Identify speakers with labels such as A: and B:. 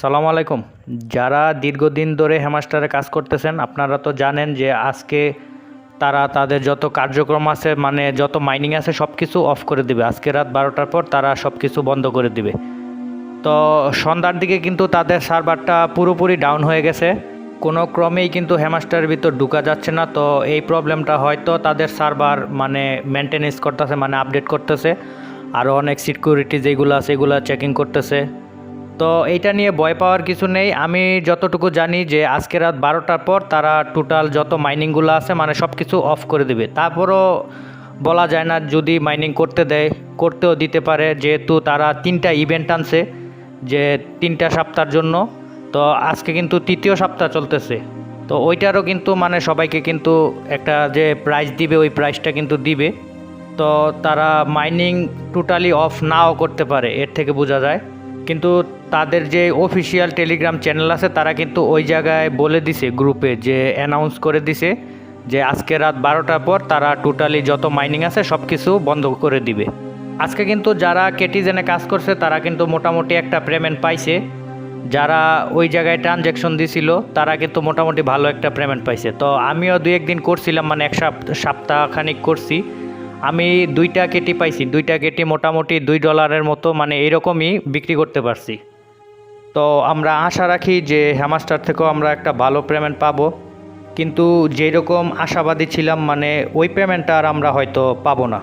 A: সালাম আলাইকুম। যারা দীর্ঘদিন ধরে হ্যামাস্টারে কাজ করতেছেন, আপনারা তো জানেন যে আজকে তারা তাদের যত কার্যক্রম আছে মানে যত মাইনিং আছে সব কিছু অফ করে দিবে। আজকে রাত বারোটার পর তারা সব কিছু বন্ধ করে দিবে। তো সন্ধ্যার দিকে কিন্তু তাদের সার্ভারটা পুরোপুরি ডাউন হয়ে গেছে। কোনো ক্রমেই কিন্তু হ্যামাস্টারের ভিতর ঢুকা যাচ্ছে না। তো এই প্রবলেমটা হয়তো তাদের সার্ভার মানে মেনটেনেন্স করতেছে মানে আপডেট করতেছে। আরও অনেক সিকিউরিটি যেগুলো আছে, এগুলো চেকিং করতেছে। তো এইটা নিয়ে ভয় পাওয়ার কিছু নেই। আমি যতটুকু জানি যে আজকে রাত বারোটার পর তারা টোটাল যত মাইনিংগুলো আছে মানে সব কিছু অফ করে দেবে। তারপরও বলা যায় না যদি মাইনিং করতে দেয়, করতেও দিতে পারে। যেহেতু তারা তিনটা ইভেন্ট আনছে, যে তিনটা সপ্তাহের জন্য। তো আজকে কিন্তু তৃতীয় সপ্তাহ চলতেছে। তো ওইটারও কিন্তু মানে সবাইকে কিন্তু একটা যে প্রাইস দিবে, ওই প্রাইসটা কিন্তু দিবে। তো তারা মাইনিং টোটালি অফ নাও করতে পারে, এর থেকে বোঝা যায়। কিন্তু তাদের যে অফিসিয়াল টেলিগ্রাম চ্যানেল আছে, তারা কিন্তু ওই জায়গায় বলে দিছে গ্রুপে যে অ্যানাউন্স করে দিছে যে আজকে রাত বারোটার পর তারা টোটালি যত মাইনিং আছে সব কিছু বন্ধ করে দিবে। আজকে কিন্তু যারা কেটিজেনে কাজ করছে, তারা কিন্তু মোটামুটি একটা পেমেন্ট পাইছে। যারা ওই জায়গায় ট্রানজ্যাকশন দিছিল, তারা কিন্তু মোটামুটি ভালো একটা পেমেন্ট পাইছে। তো আমিও দু একদিন করছিলাম মানে এক সপ্তাহ, সপ্তাহখানিক করছি। আমি দুইটা কেটি পাইছি, দুইটা কেটি মোটামুটি দুই ডলারের মতো মানে এরকমই বিক্রি করতে পারছি। তো আমরা আশা রাখি যে হ্যামাস্টার থেকেও আমরা একটা ভালো পেমেন্ট পাবো। কিন্তু যেরকম আশাবাদী ছিলাম মানে ওই পেমেন্টটা আর আমরা হয়তো পাবো না।